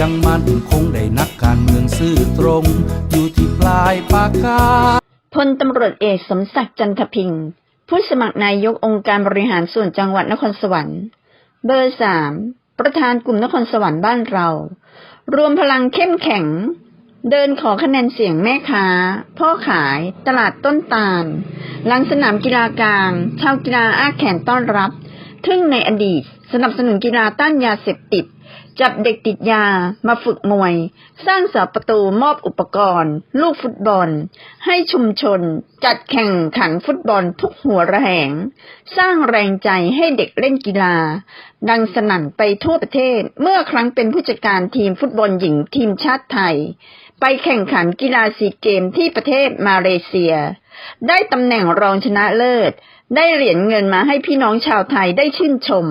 ยังมั่นคงได้นักการเมืองซื่อตรง อยู่ที่ปลายปากกาพลตำรวจเอกสมศักดิ์จันทพิงค์ผู้สมัครนายกองค์การบริหารส่วนจังหวัดนครสวรรค์ เบอร์สามประธานกลุ่มนครสวรรค์บ้านเรา รวมพลังเข้มแข็ง เดินขอคะแนนเสียงแม่ค้า พ่อขายตลาดต้นตาล หลังสนามกีฬากลาง ชาวกีฬาอ้าแขนต้อนรับ ทึ่งในอดีต สนับสนุนกีฬาต้านยาเสพติด จับเด็กติดยามาฝึกมวย สร้างเสาประตูมอบอุปกรณ์ ลูกฟุตบอล ให้ชุมชน จัดแข่งขันฟุตบอลทุกหัวระแหง สร้างแรงใจให้เด็กเล่นกีฬา ดังสนั่นไปทั่วประเทศเมื่อครั้งเป็นผู้จัดการทีมฟุตบอลหญิงทีมชาติไทย ไปแข่งขันกีฬาซีเกมที่ประเทศมาเลเซีย ได้ตำแหน่งรองชนะเลิศ ได้เหรียญเงินมาให้พี่น้องชาวไทยได้ชื่นชม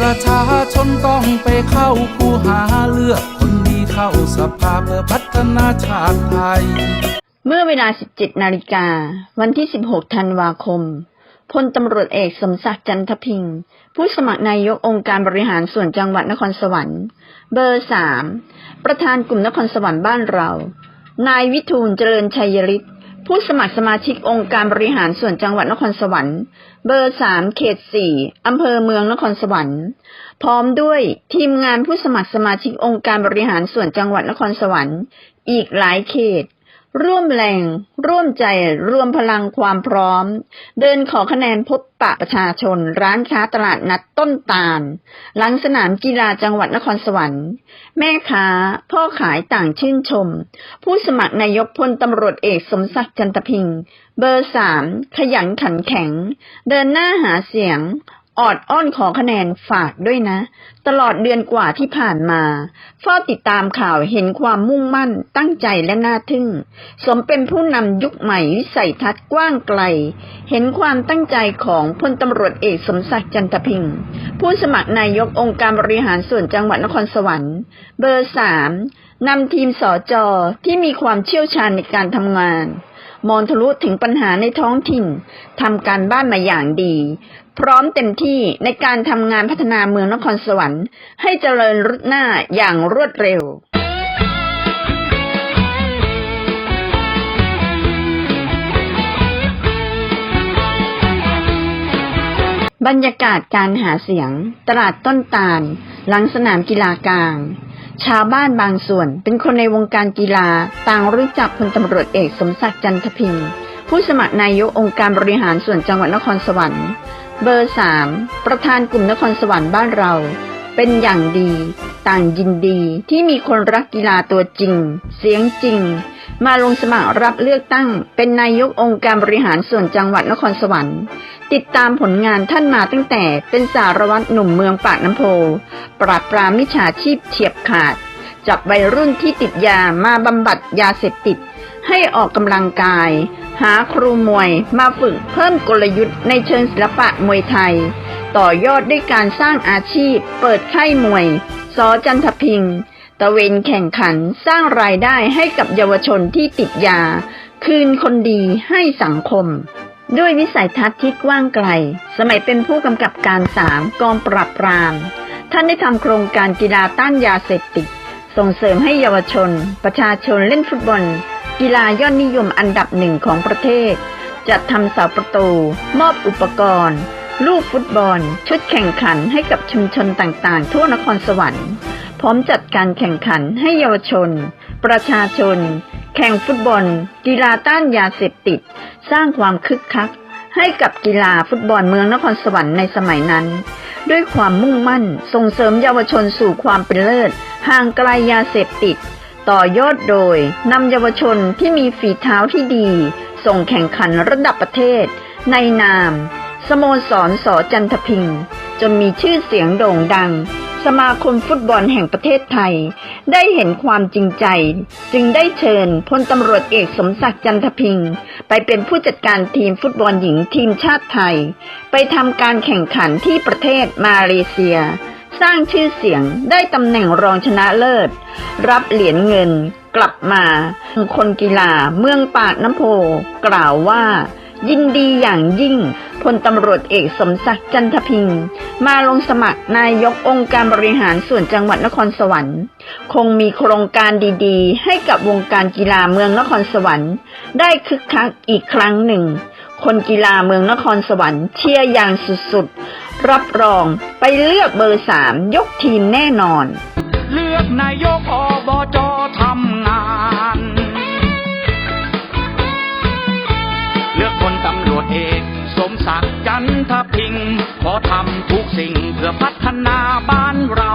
ประชาชนต้องไปเข้าคูหาเลือกคนดีเข้าสภาเพื่อพัฒนาชาติไทย เมื่อเวลา 17 นาฬิกา วันที่ 16 ธันวาคม พลตำรวจเอกสมศักดิ์จันทพิงค์ผู้สมัครนายกองค์การบริหารส่วนจังหวัดนครสวรรค์ เบอร์สประธานกลุ่มนครสวรรค์บ้านเรา นายวิทูลเจริญชัยฤทธิ์ ผู้สมัครสมาชิกองค์การบริหารส่วนจังหวัดนครสวรรค์ เบอร์สามเขตสี่อำเภอเมืองนครสวรรค์ พร้อมด้วยทีมงานผู้สมัครสมาชิกองค์การบริหารส่วนจังหวัดนครสวรรค์ อีกหลายเขต ร่วมแรงร่วมใจรวมพลังความพร้อม เดินขอคะแนนพบปะประชาชน ร้านค้าตลาดนัดต้นตาล หลังสนามกีฬาจังหวัดนครสวรรค์ แม่ค้า พ่อขายต่างชื่นชม ผู้สมัครนายกพลตำรวจเอกสมศักดิ์จันทพิง เบอร์สามขยันขันแข็ง เดินหน้าหาเสียง ออดอ้อนขอคะแนนฝากด้วยนะ ตลอดเดือนกว่าที่ผ่านมาเฝ้าติดตามข่าวเห็นความมุ่งมั่นตั้งใจและน่าทึ่ง สมเป็นผู้นำยุคใหม่วิสัยทัศน์กว้างไกล เห็นความตั้งใจของพลตำรวจเอกสมศักดิ์จันทพิงผู้สมัครนายกองค์การบริหารส่วนจังหวัดนครสวรรค์ เบอร์สามนำทีมสอจอที่มีความเชี่ยวชาญในการทำงาน มองทะลุถึงปัญหาในท้องถิ่นทำการบ้านมาอย่างดี พร้อมเต็มที่ในการทำงานพัฒนาเมืองนครสวรรค์ ให้เจริญรุดหน้าอย่างรวดเร็วบรรยากาศการหาเสียง ตลาดต้นตาล หลังสนามกีฬากลาง ชาวบ้านบางส่วน เป็นคนในวงการกีฬา ต่างรู้จักพลตำรวจเอกสมศักดิ์จันทพิงผู้สมัครนายกองค์การบริหารส่วนจังหวัดนครสวรรค์ เบอร์สามประธานกลุ่มนครสวรรค์บ้านเรา เป็นอย่างดี ต่างยินดีที่มีคนรักกีฬาตัวจริง เสียงจริง มาลงสมัครรับเลือกตั้ง เป็นนายกองค์การบริหารส่วนจังหวัดนครสวรรค์ ติดตามผลงานท่านมาตั้งแต่เป็นสารวัตรหนุ่มเมืองปากน้ำโพ ปราบปรามมิจฉาชีพเฉียบขาด จับวัยรุ่นที่ติดยามาบำบัดยาเสพติด ให้ออกกำลังกาย หาครูมวยมาฝึกเพิ่มกลยุทธ์ในเชิงศิลปะมวยไทย ต่อยอดด้วยการสร้างอาชีพ เปิดค่ายมวยสอจันทพิง ตะเวนแข่งขันสร้างรายได้ให้กับเยาวชนที่ติดยา คืนคนดีให้สังคม ด้วยวิสัยทัศน์ที่กว้างไกล สมัยเป็นผู้กำกับการสามกองปราบปราม ท่านได้ทำโครงการกีฬาต้านยาเสพติด ส่งเสริมให้เยาวชน ประชาชนเล่นฟุตบอล กีฬายอดนิยมอันดับหนึ่งของประเทศ จัดทำเสาประตู มอบอุปกรณ์ ลูกฟุตบอล ชุดแข่งขันให้กับชุมชนต่างๆ ทั่วนครสวรรค์ พร้อมจัดการแข่งขันให้เยาวชน ประชาชน แข่งฟุตบอล กีฬาต้านยาเสพติด สร้างความคึกคัก ให้กับกีฬาฟุตบอลเมืองนครสวรรค์ในสมัยนั้น ด้วยความมุ่งมั่นส่งเสริมเยาวชนสู่ความเป็นเลิศ ห่างไกลยาเสพติด ต่อยอดโดยนำเยาวชนที่มีฝีเท้าที่ดี ส่งแข่งขันระดับประเทศ ในนาม สโมสรสอจันทพิงจนมีชื่อเสียงโด่งดัง สมาคมฟุตบอลแห่งประเทศไทย ได้เห็นความจริงใจ จึงได้เชิญพลตำรวจเอกสมศักดิ์จันทพิงค์ไปเป็นผู้จัดการทีมฟุตบอลหญิงทีมชาติไทย ไปทำการแข่งขันที่ประเทศมาเลเซีย สร้างชื่อเสียงได้ตำแหน่งรองชนะเลิศ รับเหรียญเงินกลับมาคนกีฬาเมืองปากน้ำโพ กล่าวว่ายินดีอย่างยิ่งพลตำรวจเอกสมศักดิ์จันทพิงค์ มาลงสมัครนายกองค์การบริหารส่วนจังหวัดนครสวรรค์ คงมีโครงการดีๆ ให้กับวงการกีฬาเมืองนครสวรรค์ ได้คึกคักอีกครั้งหนึ่ง คนกีฬาเมืองนครสวรรค์เชียร์อย่างสุดๆ รับรองไปเลือกเบอร์สามยกทีมแน่นอน เลือกนายกอบจทำงาน เลือกคนตำรวจเอก สมศักดิ์จันทพิงขอทำ สิ่งเพื่อพัฒนาบ้านเรา